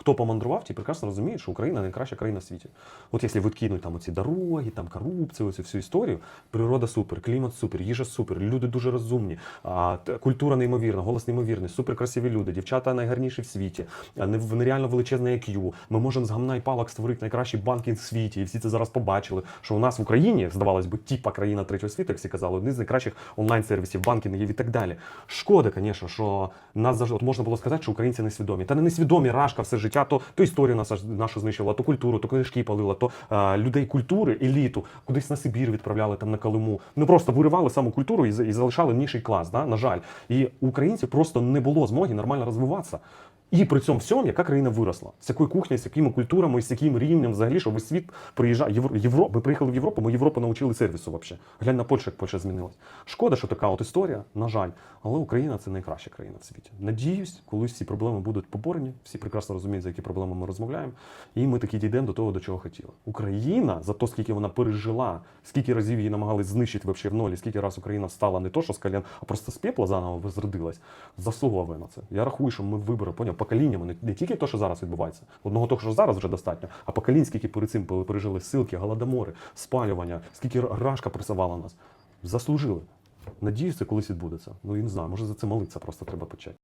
хто помандрував, ті прекрасно розуміють, що Україна найкраща країна в світі. От якщо відкинуть там оці дороги, там корупцію, оцю всю історію, природа супер, клімат супер, їжа супер, люди дуже розумні, культура неймовірна, голос неймовірний, супер красиві люди, дівчата найгарніші в світі, нереально величезне IQ. Ми можемо з гамна і палок створити найкращий банкінг в світі. І всі це зараз побачили. Що у нас в Україні, здавалось би, типа країна третього світу, як всі казали, один з найкращих онлайн-сервісів, банкінгів і так далі. Шкода, звісно, що нас завжди можна було сказати, що українці несвідомі. Та не несвідомі рашка все життя, то, то історію нас, нашу знищила, то культуру, то книжки палила, то а, людей культури, еліту, кудись на Сибір відправляли там на Калиму. Ну просто виривали саму культуру і, і залишали ніший клас. Да? На жаль. І українців просто не було змоги нормально розвиватися. І при цьому всьому, яка країна виросла, з якою кухнею, з якими культурами, з яким рівнем взагалі, що весь світ приїжджає. Євро... Євро... Ми приїхали в Європу, ми Європу навчили сервісу взагалі. Глянь на Польщу, як Польща змінилась. Шкода, що така от історія, на жаль. Але Україна це найкраща країна в світі. Надіюсь, колись ці проблеми будуть поборені. Всі прекрасно розуміють, за які проблеми ми розмовляємо. І ми таки дійдемо до того, до чого хотіли. Україна за те, скільки вона пережила, скільки разів її намагались знищити вообще в нолі, скільки раз Україна встала не то, що з колін, а просто з пепла заново возродилась, заслуговує на це. Я рахую, що ми вибори поняв поколіннями, не, тільки те, що зараз відбувається. Одного того, що зараз вже достатньо, а поколінь, скільки перед цим пережили силки, голодомори, спалювання, скільки рашка пресувала нас. Заслужили. Надіюсь, це колись відбудеться. Ну і не знаю, може за це молитися просто треба почати.